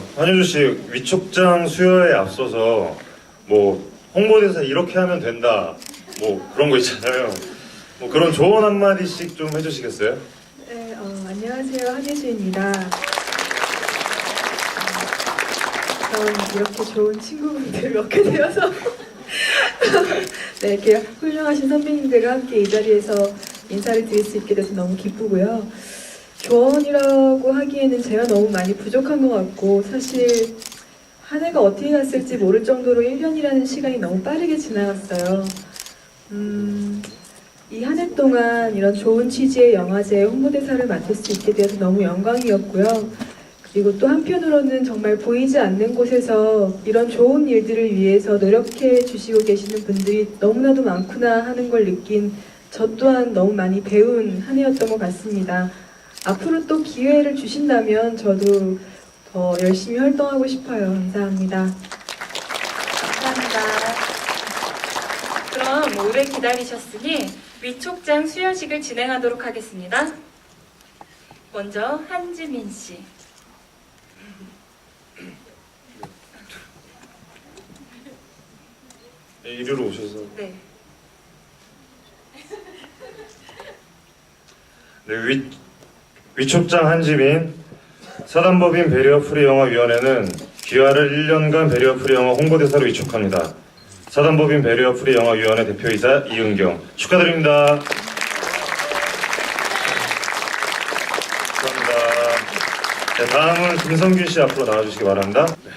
어, 한효주 씨 위촉장 수여에 앞서서 뭐 홍보대사 이렇게 하면 된다 뭐 그런 거 있잖아요. 뭐 그런 조언 한 마디씩 좀 해주시겠어요? 네, 어, 안녕하세요. 한예주입니다. 저는 이렇게 좋은 친구분들 몇개 되어서 네, 이렇게 훌륭하신 선배님들과 함께 이 자리에서 인사를 드릴 수 있게 돼서 너무 기쁘고요. 조언이라고 하기에는 제가 너무 많이 부족한 것 같고 사실 한 해가 어떻게 갔을지 모를 정도로 1년이라는 시간이 너무 빠르게 지나갔어요. 음, 이 한 해 동안 이런 좋은 취지의 영화제 홍보대사를 맡을 수 있게 되어서 너무 영광이었고요. 그리고 또 한편으로는 정말 보이지 않는 곳에서 이런 좋은 일들을 위해서 노력해 주시고 계시는 분들이 너무나도 많구나 하는 걸 느낀 저 또한 너무 많이 배운 한 해였던 것 같습니다. 앞으로 또 기회를 주신다면 저도 더 열심히 활동하고 싶어요. 감사합니다. 감사합니다. 그럼 오래 기다리셨으니 위촉장 수여식을 진행하도록 하겠습니다. 먼저 한지민 씨. 네, 이리로 오셔서 네. 네, 위, 위촉장 한지민 사단법인 배리어 프리 영화위원회는 귀하를 1년간 배리어 프리 영화 홍보대사로 위촉합니다. 사단법인 배리어 프리 영화위원회 대표이사 이은경 축하드립니다. 감사합니다. 네, 다음은 김성균 씨 앞으로 나와주시기 바랍니다. 네,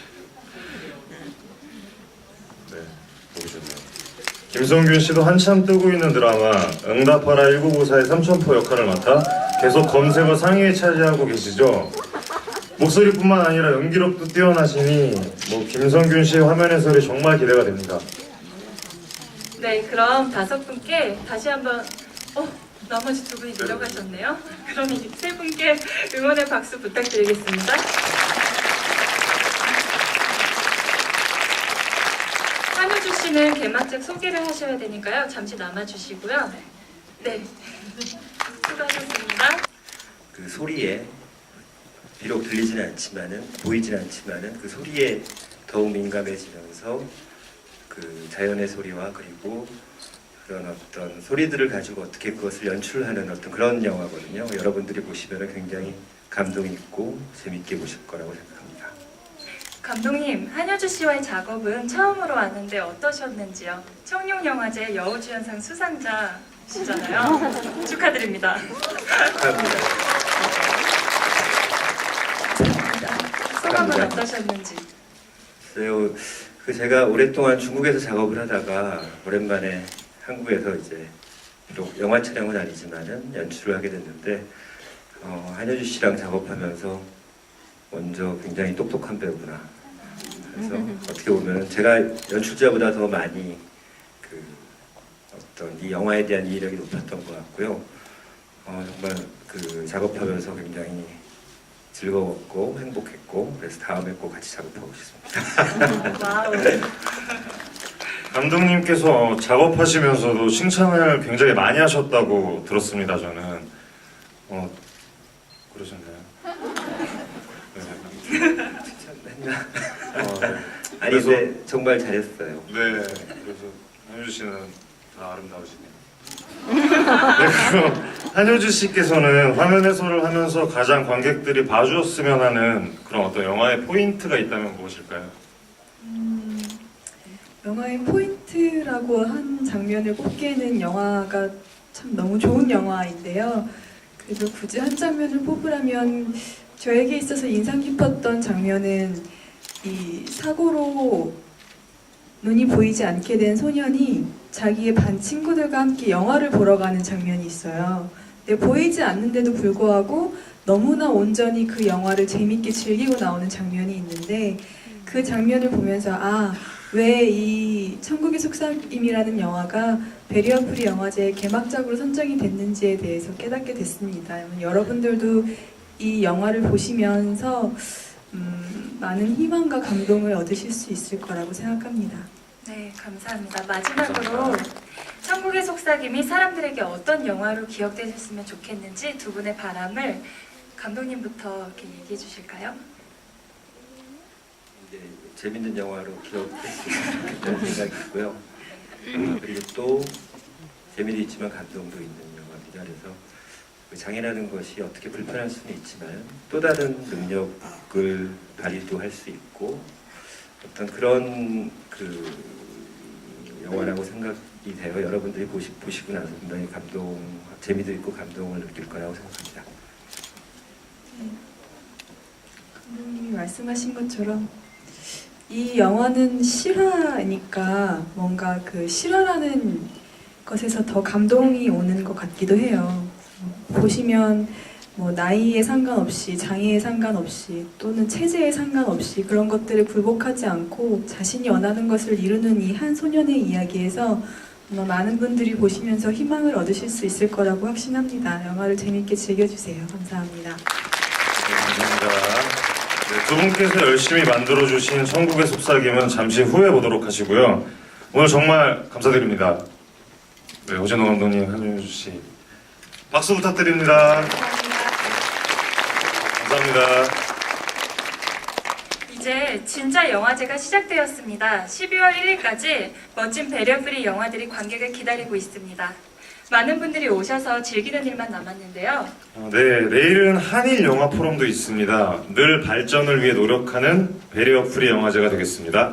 네 보이셨네요. 김성균 씨도 한참 뜨고 있는 드라마 응답하라 1994의 삼천포 역할을 맡아 계속 검색어 상위에 차지하고 계시죠. 목소리뿐만 아니라 연기력도 뛰어나시니 뭐 김성균 씨의 화면 해설이 정말 기대가 됩니다. 네, 그럼 다섯 분께 다시 한번 어, 나머지 두 분이 내려가셨네요. 그럼 이 세 분께 응원의 박수 부탁드리겠습니다. 씨는 개막작 소개를 하셔야 되니까요. 잠시 남아주시고요. 네, 수고하셨습니다. 그 소리에 비록 들리지는 않지만은 보이지는 않지만은 그 소리에 더욱 민감해지면서 그 자연의 소리와 그리고 그런 어떤 소리들을 가지고 어떻게 그것을 연출하는 어떤 그런 영화거든요. 여러분들이 보시면 굉장히 감동 있고 재밌게 보실 거라고 생각합니다. 감독님, 한효주 씨와의 작업은 처음으로 왔는데 어떠셨는지요? 청룡영화제 여우주연상 수상자시잖아요. 축하드립니다. 축하합니다. 소감은 감사합니다. 어떠셨는지? 글쎄요, 그 제가 오랫동안 중국에서 작업을 하다가 오랜만에 한국에서 이제 비록 영화 촬영은 아니지만은 연출을 하게 됐는데 어, 한효주 씨랑 작업하면서 먼저 굉장히 똑똑한 배우구나. 그래서 어떻게 보면 제가 연출자보다 더 많이 그 어떤 이 영화에 대한 이해력이 높았던 것 같고요. 어, 정말 그 작업하면서 굉장히 즐거웠고 행복했고 그래서 다음에 꼭 같이 작업하고 싶습니다. 감독님께서 작업하시면서도 칭찬을 굉장히 많이 하셨다고 들었습니다. 저는 어 그러셨나요? 네. 했나? 어, 네. 아니 그래서- 근데 정말 잘했어요. 네, 그래서 한효주 씨는 다 아름다우시네요. 네, 그럼 한효주 씨께서는 화면 해설을 하면서 가장 관객들이 봐주었으면 하는 그런 어떤 영화의 포인트가 있다면 무엇일까요? 음, 영화의 포인트라고 한 장면을 꼽기에는 영화가 참 너무 좋은 영화인데요. 그래도 굳이 한 장면을 뽑으라면 저에게 있어서 인상 깊었던 장면은 이 사고로 눈이 보이지 않게 된 소년이 자기의 반 친구들과 함께 영화를 보러 가는 장면이 있어요. 근데 보이지 않는데도 불구하고 너무나 온전히 그 영화를 재밌게 즐기고 나오는 장면이 있는데 그 장면을 보면서 아, 왜 이 천국의 속삭임이라는 영화가 베리어프리 영화제 개막작으로 선정이 됐는지에 대해서 깨닫게 됐습니다. 여러분들도 이 영화를 보시면서 음, 많은 희망과 감동을 얻으실 수 있을 거라고 생각합니다. 네, 감사합니다. 마지막으로 감사합니다. 천국의 속삭임이 사람들에게 어떤 영화로 기억되셨으면 좋겠는지 두 분의 바람을 감독님부터 이렇게 얘기해 주실까요? 이제 재밌는 영화로 좋겠다는 생각이 있고요. 어, 그리고 또 재미도 있지만 감동도 있는 영화입니다. 그래서 그 장애라는 것이 어떻게 불편할 수는 있지만 또 다른 능력을 발휘도 할 수 있고 어떤 그런 그 영화라고 생각이 돼요. 여러분들이 보시, 보시고 나서 분명히 감동, 재미도 있고 감동을 느낄 거라고 생각합니다. 감독님이 말씀하신 것처럼 이 영화는 실화니까 뭔가 그 실화라는 것에서 더 감동이 오는 것 같기도 해요. 보시면 뭐 나이에 상관없이 장애에 상관없이 또는 체제에 상관없이 그런 것들을 굴복하지 않고 자신이 원하는 것을 이루는 이 한 소년의 이야기에서 아마 많은 분들이 보시면서 희망을 얻으실 수 있을 거라고 확신합니다. 영화를 재밌게 즐겨주세요. 감사합니다. 네, 감사합니다. 네, 두 분께서 열심히 만들어주신 천국의 속삭임은 잠시 후에 보도록 하시고요. 오늘 정말 감사드립니다. 네, 오진호 감독님, 한윤주 씨. 박수 부탁드립니다. 감사합니다. 이제 진짜 영화제가 시작되었습니다. 12월 1일까지 멋진 배려프리 영화들이 관객을 기다리고 있습니다. 많은 분들이 오셔서 즐기는 일만 남았는데요. 어, 네, 내일은 한일 영화 포럼도 있습니다. 늘 발전을 위해 노력하는 배리어 프리 영화제가 되겠습니다.